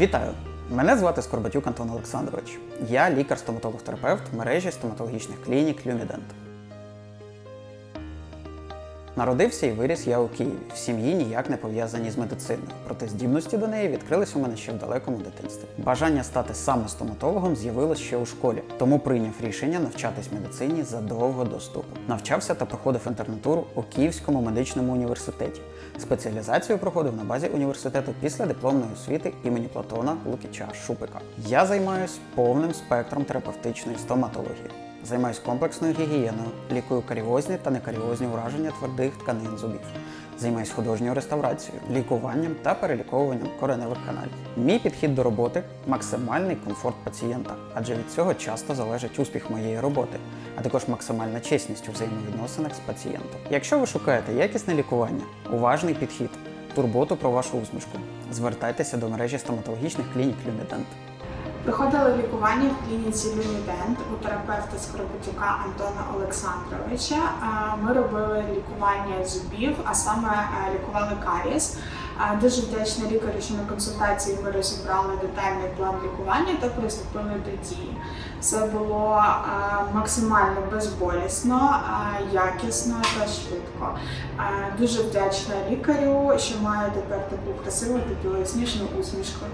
Вітаю! Мене звати Скорбатюк Антон Олександрович. Я лікар-стоматолог-терапевт мережі стоматологічних клінік Люмідент. Народився і виріс я у Києві, в сім'ї ніяк не пов'язані з медициною. Проте здібності до неї відкрились у мене ще в далекому дитинстві. Бажання стати саме стоматологом з'явилось ще у школі, тому прийняв рішення навчатись медицині задовго до. Навчався та проходив інтернатуру у Київському медичному університеті. Спеціалізацію проходив на базі університету після дипломної освіти імені Платона Лукіча Шупика. Я займаюсь повним спектром терапевтичної стоматології. Займаюсь комплексною гігієною, лікую каріозні та некаріозні ураження твердих тканин зубів. Займаюсь художньою реставрацією, лікуванням та переліковуванням кореневих каналів. Мій підхід до роботи максимальний комфорт пацієнта, адже від цього часто залежить успіх моєї роботи, а також максимальна чесність у взаємовідносинах з пацієнтом. Якщо ви шукаєте якісне лікування, уважний підхід, турботу про вашу усмішку, звертайтеся до мережі стоматологічних клінік Люмідент. Проходили лікування в клініці Люмідент у терапевта Скоропотюка Антона Олександровича. Е, Ми робили лікування зубів, а саме е, лікували карієс. Е, Дуже вдячна лікарю, що на консультації ми розібрали детальний план лікування та приступили до дії. Все було максимально безболісно, якісно та швидко. Дуже вдячна лікарю, що маю тепер таку красиву та білосніжну усмішку.